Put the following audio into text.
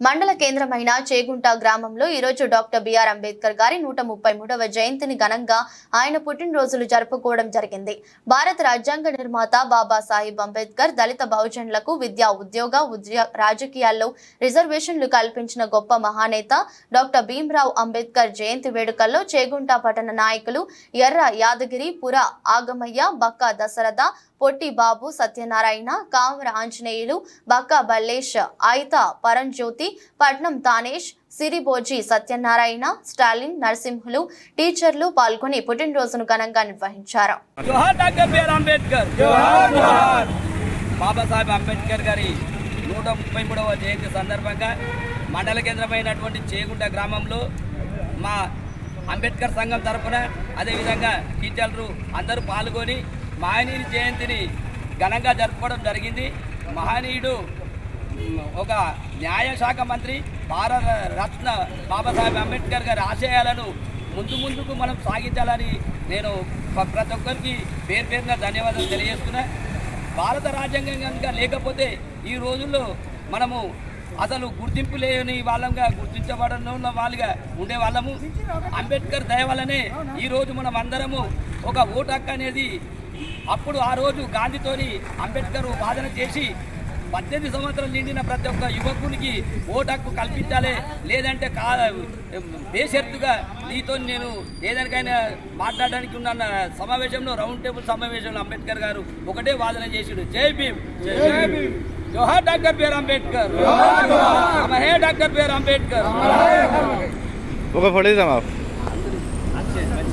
మండల కేంద్రమైన చేగుంట గ్రామంలో ఈరోజు డాక్టర్ బిఆర్ అంబేద్కర్ గారి నూట ముప్పై మూడవ జయంతిని ఘనంగా ఆయన పుట్టినరోజులు జరుపుకోవడం జరిగింది. భారత రాజ్యాంగ నిర్మాత బాబాసాహెబ్ అంబేద్కర్ దళిత బహుజనులకు విద్యా ఉద్యోగ ఉద్య రాజకీయాల్లో రిజర్వేషన్లు కల్పించిన గొప్ప మహానేత డాక్టర్ భీమ్రావ్ అంబేద్కర్ జయంతి వేడుకల్లో చేగుంట పట్టణ నాయకులు ఎర్ర యాదగిరి పుర ఆగమయ్య బక్క దశరథ పొట్టి బాబు సత్యనారాయణ కామర ఆంజనేయులు బక్క బల్లేష్ ఆయిత పరంజ్యోతి పట్నం తానేష్ సిరిబోజీ సత్యనారాయణ స్టాలిన్ నరసింహులు టీచర్లు పాల్గొని పుట్టినరోజును ఘనంగా నిర్వహించారు. బాబాసాహెబ్ అంబేద్కర్ గారి నూట ముప్పై మూడవ జయంతి సందర్భంగా మండల కేంద్రమైనటువంటి చేగుంట గ్రామంలో మా అంబేద్కర్ సంఘం తరపున అదేవిధంగా టీచర్లు అందరూ పాల్గొని మహనీయుని జయంతిని ఘనంగా జరుపుకోవడం జరిగింది. మహనీయుడు ఒక న్యాయశాఖ మంత్రి భారత రత్న బాబాసాహెబ్ అంబేద్కర్ గారి ఆశయాలను ముందు ముందుకు మనం సాగించాలని నేను ప్రతి ఒక్కరికి పేరు పేరున ధన్యవాదాలు తెలియజేస్తున్నా. భారత రాజ్యాంగం కనుక లేకపోతే ఈ రోజుల్లో మనము అసలు గుర్తింపు లేని వాళ్ళంగా గుర్తించబడిన వాళ్ళుగా ఉండే వాళ్ళము. అంబేద్కర్ దయ వల్లనే ఈ రోజు మనం అందరము ఒక ఓటు హక్కు అనేది అప్పుడు ఆ రోజు గాంధీతోని అంబేద్కర్ వాదన చేసి పద్దెనిమిది సంవత్సరాలు నిండిన ప్రతి ఒక్క యువకునికి ఓటు హక్కు కల్పించాలి. లేదంటే కా బేషరతుగా నీతో నేను ఏదానికైనా మాట్లాడడానికి ఉన్న సమావేశంలో రౌండ్ టేబుల్ సమావేశంలో అంబేద్కర్ గారు ఒకటే వాదన చేసిండు. జై భీమ్! జై భీమ్! జోహార్ doctor BR Ambedkar. Hey doctor BR Ambedkar. ఒక ఫోటో